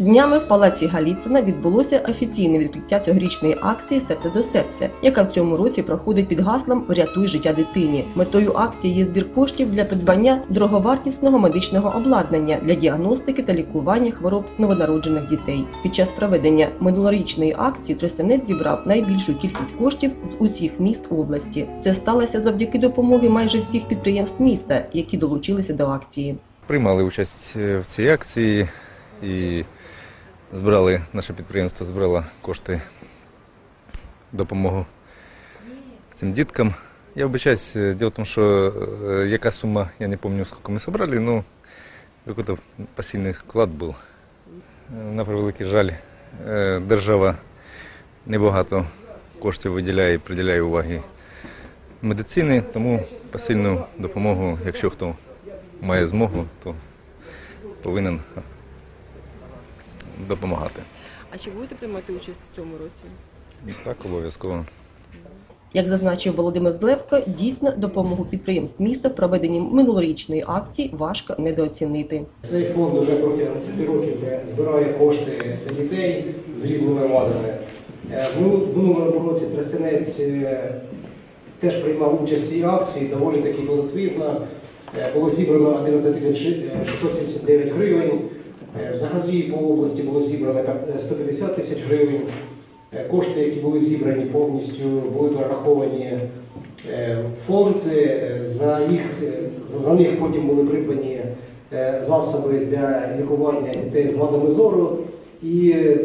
Днями в палаці Галіцина відбулося офіційне відкриття цьогорічної акції Серце до серця, яка в цьому році проходить під гаслом Врятуй життя дитині. Метою акції є збір коштів для придбання дороговартісного медичного обладнання для діагностики та лікування хвороб новонароджених дітей. Під час проведення минулорічної акції Тростянець зібрав найбільшу кількість коштів з усіх міст області. Це сталося завдяки допомоги майже всіх підприємств міста, які долучилися до акції. Приймали участь е, в цій акції і збирали, наше підприємство збирало кошти допомогу цим діткам. Я вибачаюсь, е, діло в тому, що е, яка сума, я не пам'ятаю, скільки ми зібрали, ну, який-то посильний вклад був. Е, На превеликий жаль, держава небагато коштів виділяє і приділяє уваги медицини, тому посильну допомогу, якщо хто має змогу, то повинен допомагати. А чи будете приймати участь в цьому році? Так, обов'язково. Як зазначив Володимир Злепко, дійсно допомогу підприємств міста в проведенні минулорічної акції важко недооцінити. Цей фонд вже протягом 10 років збирає кошти для дітей з різними вадами. Е, В минулому році Тростянець е, теж приймав участь в цій акції, доволі таки колективно. Е, Було зібрано 11 тисяч 679 гривень. Е, Взагалі по області було зібрано 150 тисяч гривень. Е, Кошти, які були зібрані повністю, були перераховані е, в фонд. Е, За, їх, е, за- них потім були придбані е, засоби для лікування дітей з вадами зору і е,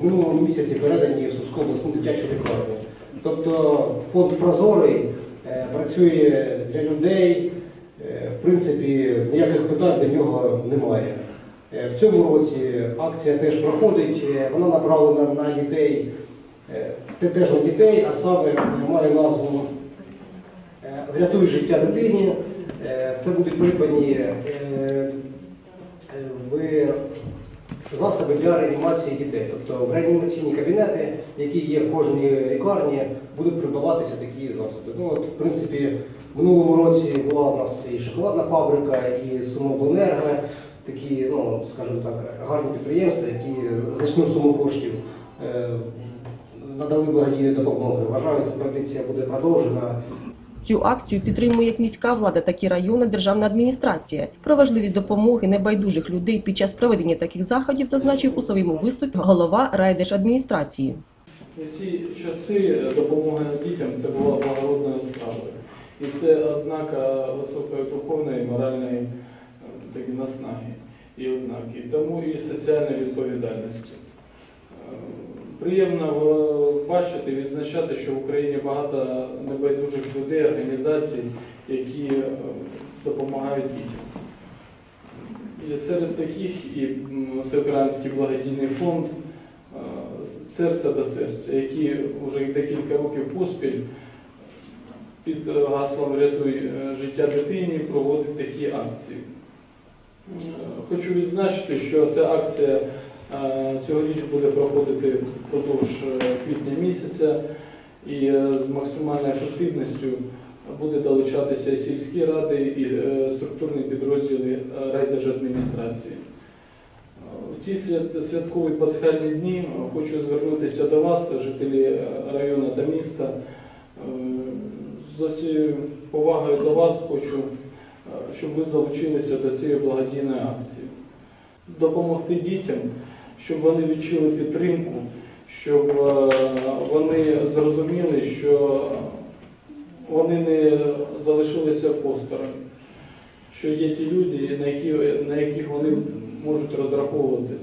в минулому місяці передані в Сумську обласну дитячу лікарню. Тобто фонд Прозорий е, працює для людей, е, в принципі, ніяких питань для нього немає. Е, В цьому році акція теж проходить, е, вона направлена на дітей, е, теж на дітей, а саме має назву Врятуй життя дитині. Це будуть придбані в засоби для реанімації дітей. Тобто в реанімаційні кабінети, які є в кожній лікарні, будуть придбаватися такі засоби. Ну, от, в принципі, в минулому році була у нас і шоколадна фабрика, і Сумобленерго, такі, ну, скажімо так, гарні підприємства, які значну суму коштів е, надали благодійні допомоги. Вважаю, ця традиція буде продовжена. Цю акцію підтримує як міська влада, так і районна державна адміністрація. Про важливість допомоги небайдужих людей під час проведення таких заходів зазначив у своєму виступі голова райдержадміністрації. Усі часи допомоги дітям це була благородною справою. І це ознака високої духовної, моральної е, такі наснаги і ознаки. Тому і соціальної відповідальності. Е, Приємно е, бачити, відзначати, що в Україні багато небайдужих людей, організацій, які е, допомагають дітям. І серед таких і Всеукраїнський благодійний фонд серце до серця, які вже декілька років поспіль під гаслом Рятуй життя дитині проводить такі акції. Е, Хочу відзначити, що ця акція е, цьогоріч буде проходити впродовж е, квітня місяця і з максимальною ефективністю буде долучатися і сільські ради, і структурні підрозділи райдержадміністрації. В ці святкові пасхальні дні хочу звернутися до вас, жителі району та міста. За всією повагою до вас хочу, щоб ви залучилися до цієї благодійної акції. Допомогти дітям, щоб вони відчули підтримку, щоб е, вони зрозуміли, що вони не залишилися осторонь, що є ті люди, на, яких вони можуть розраховуватись.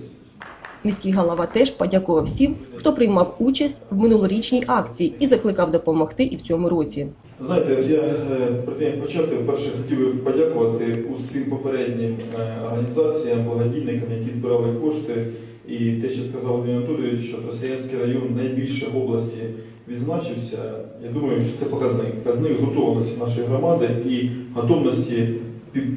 Міський голова теж подякував всім, хто приймав участь в минулорічній акції і закликав допомогти і в цьому році. Знаєте, я е, перед тим почати, вперше хотів би подякувати усім попереднім е, організаціям, благодійникам, які збирали кошти. І те, що сказав Володимир Анатолійович, що Тростянський район найбільше в області відзначився. Я думаю, що це показник. Показник згуртованості нашої громади і готовності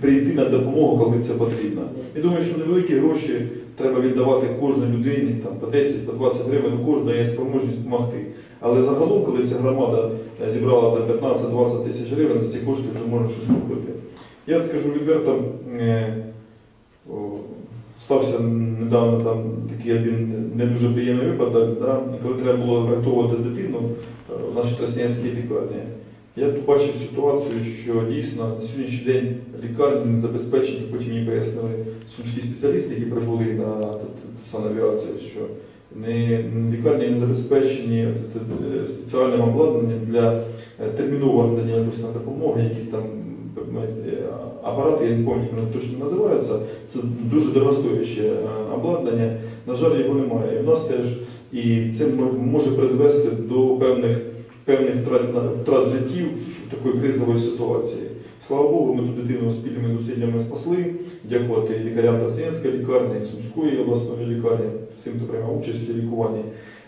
прийти на допомогу, коли це потрібно. Я думаю, що невеликі гроші треба віддавати кожній людині, там по 10, по 20 гривень, у кожної є спроможність допомогти. Але загалом, коли ця громада е, зібрала 15-20 тисяч гривень, за ці кошти вже можна щось купити. Я от скажу відверто, е, стався недавно там такий один не дуже приємний випадок, да, коли треба було врятовувати дитину е, в нашій Тростянській лікарні. Я побачив ситуацію, що дійсно на сьогоднішній день лікарні не забезпечені, потім мені пояснили сумські спеціалісти, які прибули на санавіацію, що не, лікарні не забезпечені от, е, спеціальним обладнанням для е, термінового надання якоїсь допомоги, якісь там е, апарати, я не пам'ятаю, вони точно називаються. Це дуже дорогостояще е, обладнання. На жаль, його немає. І в нас теж і це може призвести до певних певних втрат, втрат життів в такої кризової ситуації. Слава Богу, ми ту дитину спільними зусиллями спасли. Дякувати лікарям Тасенської лікарні, Сумської обласної лікарні, всім, хто приймав участь у лікуванні.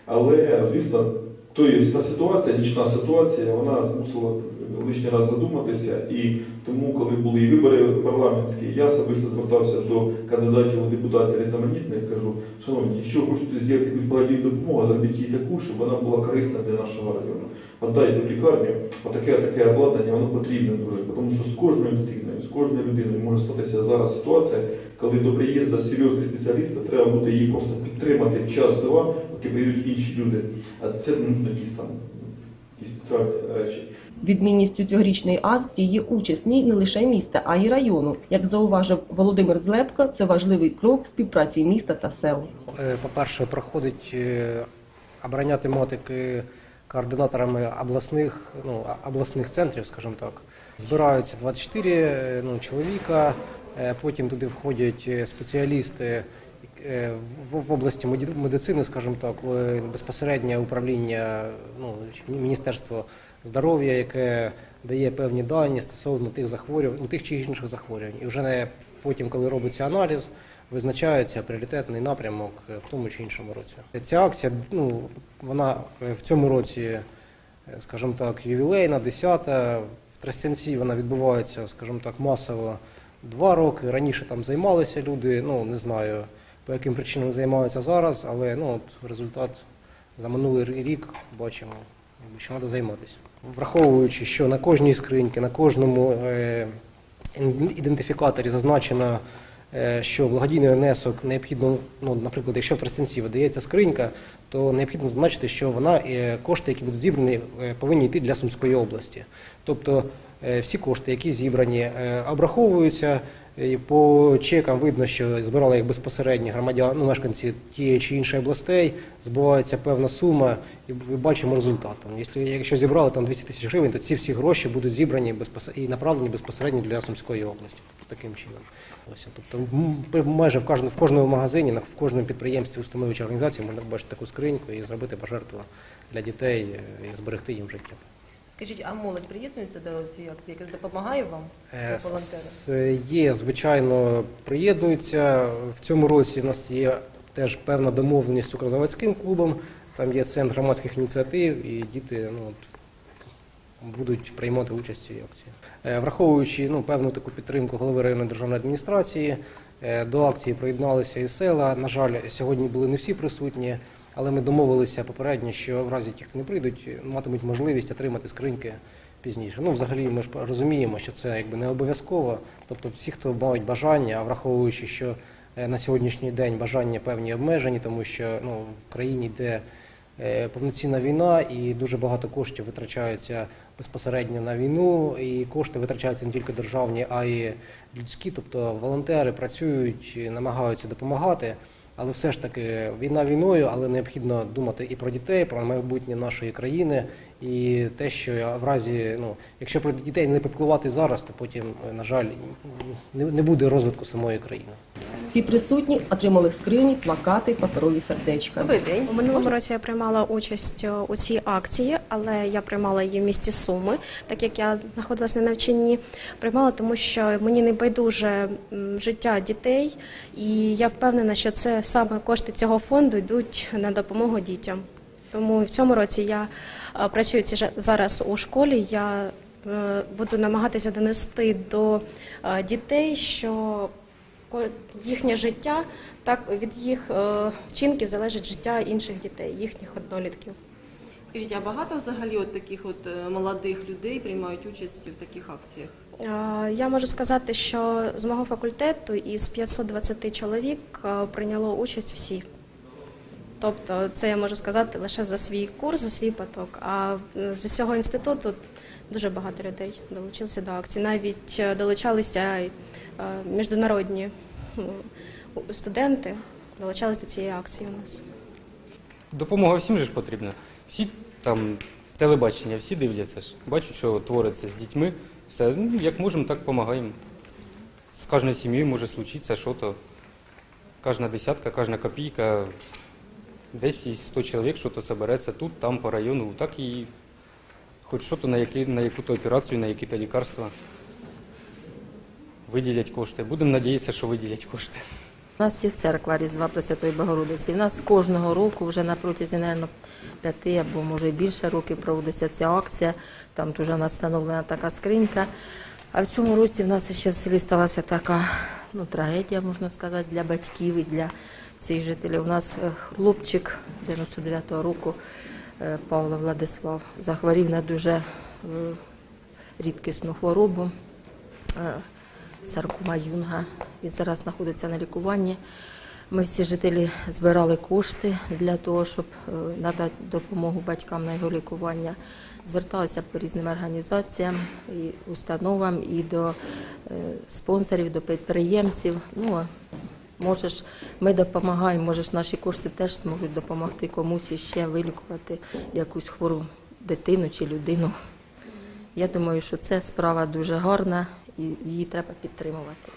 Але, звісно, то є та ситуація, нічна ситуація, вона змусила лишній раз задуматися. І тому, коли були вибори парламентські, я особисто звертався до кандидатів у депутати різноманітних, кажу, шановні, якщо хочете зробити якусь благодійну допомогу, зробіть її таку, щоб вона була корисна для нашого району. Отдайте в лікарню, отаке таке обладнання, воно потрібне дуже, тому що з кожною дитиною, з кожною людиною може статися зараз ситуація, коли до приїзду серйозних спеціалістів треба буде її просто підтримати час-два, поки прийдуть інші люди. А це не нужно якісь там спеціальні речі. Відмінністю цьогорічної акції є участь не лише міста, а й району. Як зауважив Володимир Злепко, це важливий крок співпраці міста та сел. Е, По-перше, проходить е, обрання тематики координаторами обласних, ну, обласних центрів, скажімо так. Збираються 24 е, ну, чоловіка, потім туди входять спеціалісти в, в області медицини, скажімо так, е, безпосереднє управління ну, чи Міністерство здоров'я, яке дає певні дані стосовно тих захворювань, ну, тих чи інших захворювань. І вже не потім, коли робиться аналіз, визначається пріоритетний напрямок е, в тому чи іншому році. Ця акція, ну, вона е, в цьому році, е, скажімо так, ювілейна, 10-та. В Тростянці вона відбувається, скажімо так, масово два роки. Раніше там займалися люди, ну не знаю по яким причинам займаються зараз, але ну, от результат за минулий рік бачимо, що треба займатися. Враховуючи, що на кожній скриньці, на кожному е, ідентифікаторі зазначено, е, що благодійний внесок необхідно, ну, наприклад, якщо в Тростянці видається скринька, то необхідно зазначити, що вона е, кошти, які будуть зібрані, е, повинні йти для Сумської області. Тобто всі кошти, які зібрані, е, обраховуються. І по чекам видно, що збирали їх безпосередньо громадяни, ну, мешканці тієї чи іншої областей, збувається певна сума, і бачимо результат. Якщо, якщо зібрали там 200 тисяч гривень, то ці всі гроші будуть зібрані безпос- і направлені безпосередньо для Сумської області. Тобто таким чином. Ось, тобто майже в кожному, в кожному магазині, в кожному підприємстві, установі організації можна побачити таку скриньку і зробити пожертву для дітей е, і зберегти їм життя. Скажіть, а молодь приєднується до цієї акції? Яка допомагає вам? Е, як волонтери? Є, звичайно, приєднуються. В цьому році у нас є теж певна домовленість з Укрзаводським клубом. Там є центр громадських ініціатив, і діти ну, будуть приймати участь в цій акції. Е, Враховуючи ну, певну таку підтримку голови районної державної адміністрації, е, до акції приєдналися і села. На жаль, сьогодні були не всі присутні, але ми домовилися попередньо, що в разі ті, хто не прийдуть, матимуть можливість отримати скриньки пізніше. Ну, взагалі, ми ж розуміємо, що це якби не обов'язково. Тобто, всі, хто мають бажання, враховуючи, що е, на сьогоднішній день бажання певні обмежені, тому що ну, в країні йде е, повноцінна війна і дуже багато коштів витрачаються безпосередньо на війну, і кошти витрачаються не тільки державні, а й людські. Тобто волонтери працюють, намагаються допомагати. Але все ж таки війна війною, але необхідно думати і про дітей, про майбутнє нашої країни, і те, що в разі, ну, якщо про дітей не попливати зараз, то потім, на жаль, не, буде розвитку самої країни. Всі присутні отримали скрині, плакати, паперові сердечка. Добрий день. У минулому році я приймала участь е, у цій акції, але я приймала її в місті Суми, так як я знаходилась на навчанні. Приймала, тому що мені не байдуже життя дітей, і я впевнена, що це саме кошти цього фонду йдуть на допомогу дітям. Тому в цьому році я е, працюючи жа- зараз у школі, я е, буду намагатися донести до дітей, що їхнє життя, так від їх е, вчинків залежить життя інших дітей, їхніх однолітків. Скажіть, а багато взагалі от таких от е, молодих людей приймають участь в таких акціях? Е, Я можу сказати, що з мого факультету із 520 чоловік прийняло участь всі. Тобто, це я можу сказати лише за свій курс, за свій поток. А з усього інституту дуже багато людей долучилися до акції. Навіть долучалися міжнародні студенти, долучалися до цієї акції у нас. Допомога всім же ж потрібна. Всі там телебачення, всі дивляться ж. Бачать, що твориться з дітьми. Все, ну, як можемо, так допомагаємо. З кожною сім'єю може случитися що то. Кожна десятка, кожна копійка, десь із 100 чоловік що то собереться тут, там, по району, так і хоч що то на, які, на яку-то операцію, на які-то лікарства виділять кошти. Будемо надіятися, що виділять кошти. У нас є церква Різдва Пресвятої Богородиці. У нас кожного року вже на протязі, мабуть, п'яти або може більше років проводиться ця акція. Там дуже у встановлена така скринька. А в цьому році в нас ще в селі сталася така ну, трагедія, можна сказати, для батьків і для всіх жителів. У нас е, хлопчик 99-го року е, Павло Владислав захворів на дуже е, рідкісну хворобу. Саркома юнга. Він зараз знаходиться на лікуванні. Ми всі жителі збирали кошти для того, щоб е, надати допомогу батькам на його лікування. Зверталися по різним організаціям і установам, і до е, спонсорів, до підприємців. Ну, можеш, ми допомагаємо, можеш, наші кошти теж зможуть допомогти комусь іще вилікувати якусь хвору дитину чи людину. Я думаю, що це справа дуже гарна і її треба підтримувати.